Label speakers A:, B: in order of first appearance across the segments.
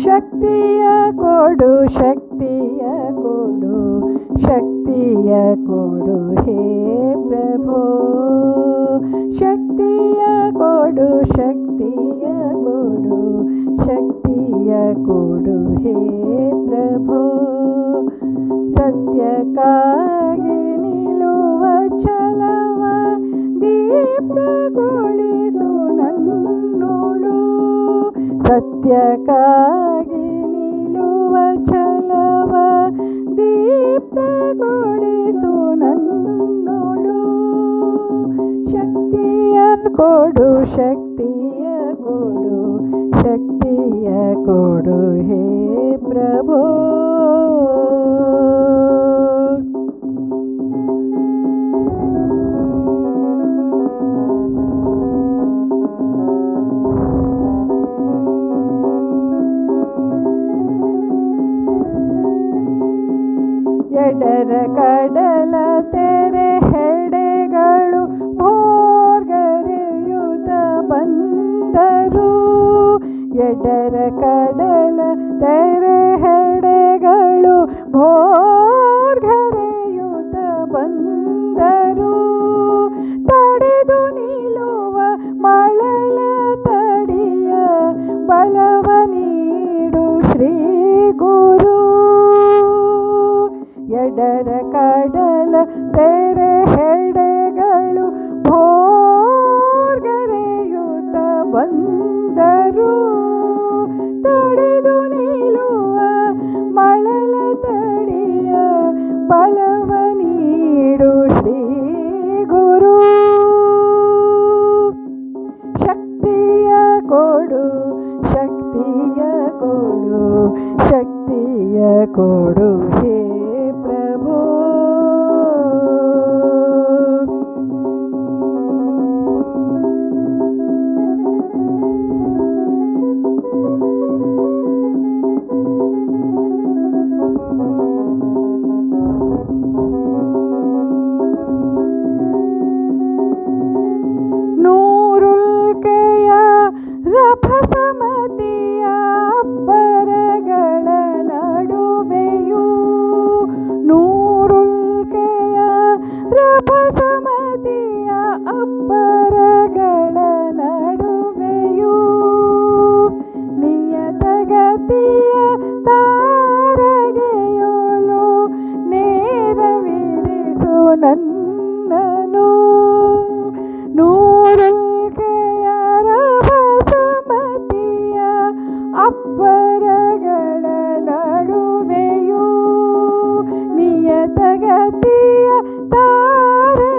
A: ಶಕ್ತಿಯ ಕೊಡು ಶಕ್ತಿಯ ಕೊಡು ಶಕ್ತಿಯ ಕೊಡು ಹೇ ಸತ್ಯಕ್ಕಾಗಿ ನಿಲ್ಲುವ ಛಲವ ದೀಪ್ತಗೊಳಿಸು ನನ್ನೋಳು ಸತ್ಯಕ್ಕಾಗಿ ನಿಲ್ಲುವ ಛಲವ ದೀಪ್ತಗೊಳಿಸು ನನ್ನೋಳು ಶಕ್ತಿಯ ಕೊಡು ಶಕ್ತಿಯ ಕೊಡು ಶಕ್ತಿಯ ಕೊಡು. ಕಡಲ ತೆರೆ ಹೆಡೆಗಳು ಭೋರ್ಗರೆಯುತ ಬಂದರು. ಎಡರ ಕಡಲ ತೆರೆ ಹೆಡೆಗಳು ಭೋರ್ಗರೆಯುತ ಬಂದರು. ತಡೆದು ನಿಲ್ಲುವ ಮಳಲ ತಡಿಯ ಬಲವ ಎಡರ ಕಡಲ ತೆರೆ ಹೆಡೆಗಳು ಭೋರ್ಗರೆಯುತ್ತ ಬಂದರು. ತಡೆದು ನಿಲ್ಲುವ ಮಳಲ ತಡಿಯ ಬಲವ ನೀಡು ಶ್ರೀ ಗುರು. ಶಕ್ತಿಯ ಕೊಡು ಶಕ್ತಿಯ ಕೊಡು ಶಕ್ತಿಯ ಕೊಡು. ರಭಸಮತಿಯ ಅಬ್ಬರಗಳ ನಡುವೆಯೂ ನೂರುಲ್ಕೆಯ ರಭಸಮತಿಯ ಅಬ್ಬರಗಳ ನಡುವೆಯೂ ನಿಯತಗತಿಯ ತಾರಗೆಯೋಳು ನೇರವಿರಿಸು ನನ್ನನು ಅಬ್ಬರಗಳ ನಡುವೆಯೂ ನಿಯತಗತಿಯ ತಾರಗೆಯೋಳು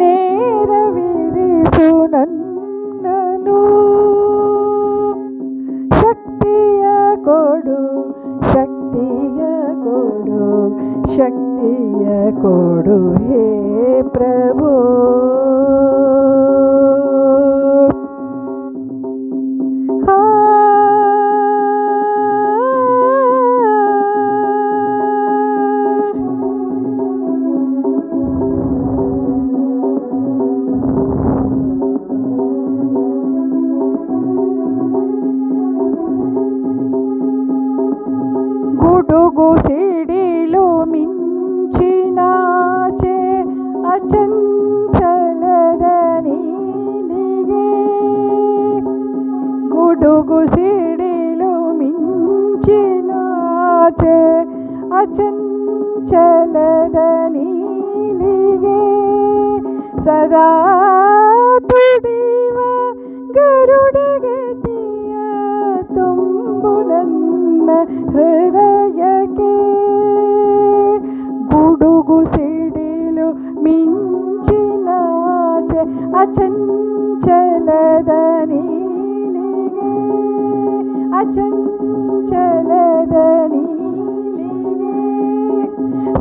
A: ನೇರವಿರಿಸು ನನ್ನನು ಶಕ್ತಿಯ ಕೊಡು ಶಕ್ತಿಯ ಕೊಡು ಶಕ್ತಿಯ ಕೊಡು ಹೇ ಗುಡುಗು ಸಿಡಿಲು ಮಿಂಚಿನಾಚೆ ಅಚಂಚಲದ ನೀಲಿಗೆ ಸದಾ ತುಡಿವ ಗರುಡಗತಿಯ ತುಂಬು ನನ್ನ ಹೃದಯಕ್ಕೆ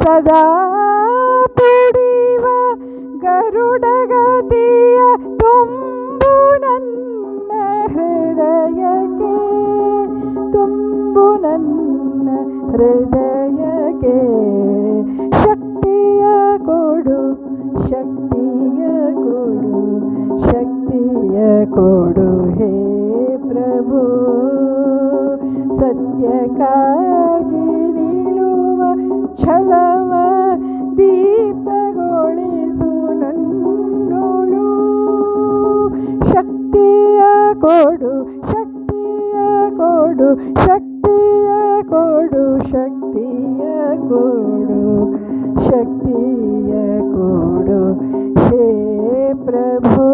A: ಸದಾ ತುಡಿವ ಗರುಡಗತಿಯ ತುಂಬು ನನ್ನ ಹೃದಯಕ್ಕೆ ತುಂಬು ನನ್ನ ಹೃದಯಕ್ಕೆ ಶಕ್ತಿಯ ಕೊಡು ಶಕ್ತಿಯ ಕೊಡು ಶಕ್ತಿಯ ಕೊಡು ಹೇ ಶಕ್ತಿಯ ಕೊಡು ಶಕ್ತಿಯ ಕೊಡು ಶಕ್ತಿಯ ಕೊಡು ಶಕ್ತಿಯ ಕೊಡು ಶಕ್ತಿಯ ಕೊಡು ಹೇ ಪ್ರಭು